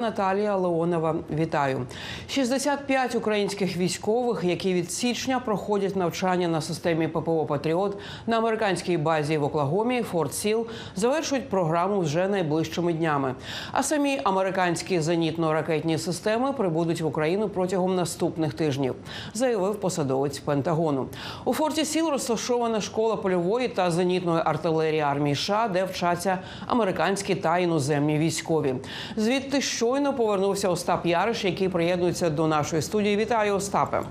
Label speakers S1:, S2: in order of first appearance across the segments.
S1: Наталія Леонова, вітаю. 65 українських військових, які від січня проходять навчання на системі ППО Патріот на американській базі в Оклагомі Форт Сіл, завершують програму вже найближчими днями. А самі американські зенітно-ракетні системи прибудуть в Україну протягом наступних тижнів, заявив посадовець Пентагону. У форті Сіл розташована школа польової та зенітної артилерії армії США, де вчаться американські та іноземні військові. Звідти щойно повернувся Остап Яриш, який приєднується до нашої студії. Вітаю, Остапе.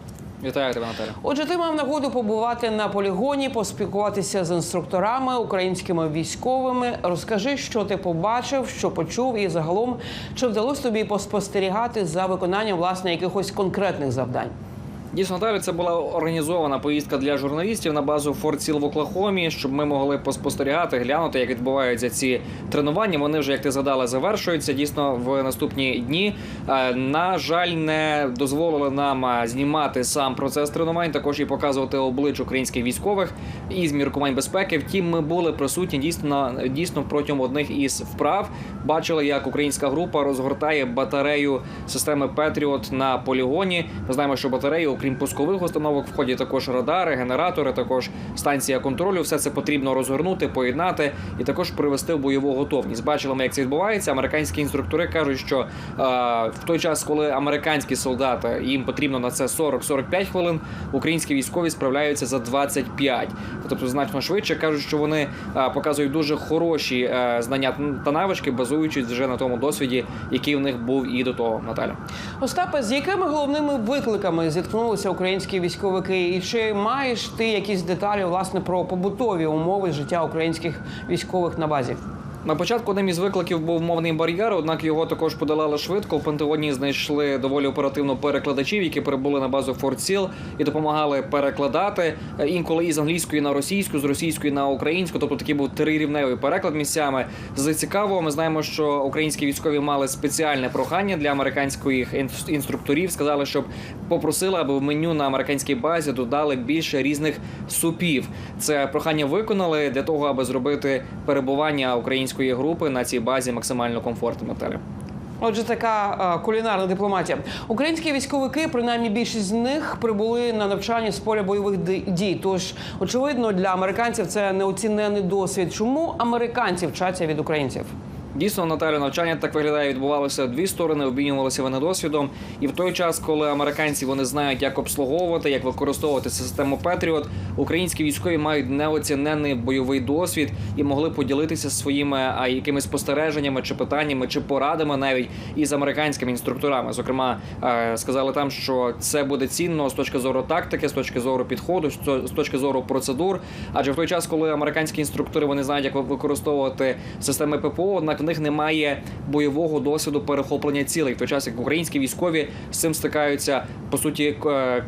S2: Вітаю тебе, Наталя.
S1: Отже, ти мав нагоду побувати на полігоні, поспілкуватися з інструкторами, українськими військовими. Розкажи, що ти побачив, що почув, і загалом чи вдалося тобі поспостерігати за виконанням власне якихось конкретних завдань.
S2: Дійсно, Наталя, це була організована поїздка для журналістів на базу Форт Сіл в Оклахомі, щоб ми могли поспостерігати, глянути, як відбуваються ці тренування. Вони вже, як ти згадала, завершуються дійсно в наступні дні. Е, На жаль, не дозволили нам е, знімати сам процес тренувань, також і показувати облич українських військових із міркувань безпеки. Втім, ми були присутні дійсно дійсно протягом одних із вправ. Бачили, як українська група розгортає батарею системи Петріот на полігоні. Ми знаємо, що батареї, окрім пускових установок, входять також радари, генератори, також станція контролю. Все це потрібно розгорнути, поєднати і також привести в бойову готовність. Бачили ми, як це відбувається. Американські інструктори кажуть, що е, в той час, коли американські солдати їм потрібно на це 40-45 хвилин, українські військові справляються за 25. Тобто значно швидше кажуть, що вони е, показують дуже хороші е, знання та навички, базуючись вже на тому досвіді, який в них був і до того, Наталя.
S1: Остапе, з якими головними викликами зіткнулися українські військовики? І чи маєш ти якісь деталі власне про побутові умови життя українських військових на базі?
S2: На початку одним із викликів був мовний бар'єр, однак його також подолали швидко. В Пентагоні знайшли доволі оперативно перекладачів, які прибули на базу Форт Сіл і допомагали перекладати е, інколи із англійської на російську, з російської на українську. Тобто такий був трирівневий переклад місцями. З цікавого, ми знаємо, що українські військові мали спеціальне прохання для американських інс- інструкторів. Сказали, щоб попросили, аби в меню на американській базі додали більше різних супів. Це прохання виконали для того, аби зробити перебування української групи на цій базі максимально комфортними Наталя.
S1: Отже, така е, кулінарна дипломатія. Українські військовики, принаймні більшість з них, прибули на навчання з поля бойових дій. Тож, очевидно, для американців це неоцінений досвід. Чому американці вчаться від українців?
S2: Дійсно, Наталя, навчання так виглядає, відбувалося дві сторони, обмінювалися вони досвідом. І в той час, коли американці вони знають, як обслуговувати, як використовувати систему Петріот, українські військові мають неоціненний бойовий досвід і могли поділитися своїми а, якимись спостереженнями чи питаннями, чи порадами навіть із американськими інструкторами. Зокрема, сказали там, що це буде цінно з точки зору тактики, з точки зору підходу, з точки зору процедур. Адже в той час, коли американські інструктори вони знають, як використовувати системи ППО, однак них немає бойового досвіду перехоплення цілей. В той час як українські військові з цим стикаються по суті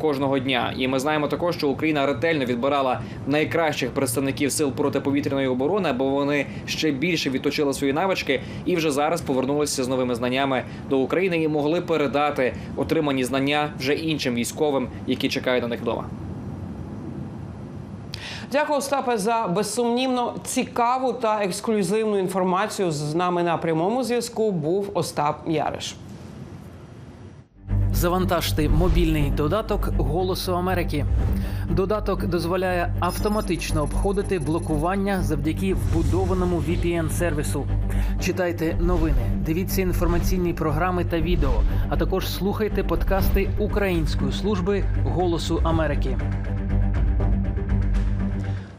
S2: кожного дня. І ми знаємо також, що Україна ретельно відбирала найкращих представників сил протиповітряної оборони, бо вони ще більше відточили свої навички і вже зараз повернулися з новими знаннями до України і могли передати отримані знання вже іншим військовим, які чекають на них вдома.
S1: Дякую, Остапе, за безсумнівно цікаву та ексклюзивну інформацію. З нами на прямому зв'язку був Остап Яриш.
S3: Завантажте мобільний додаток Голосу Америки. Додаток дозволяє автоматично обходити блокування завдяки вбудованому VPN-сервісу. Читайте новини, дивіться інформаційні програми та відео, а також слухайте подкасти Української служби Голосу Америки.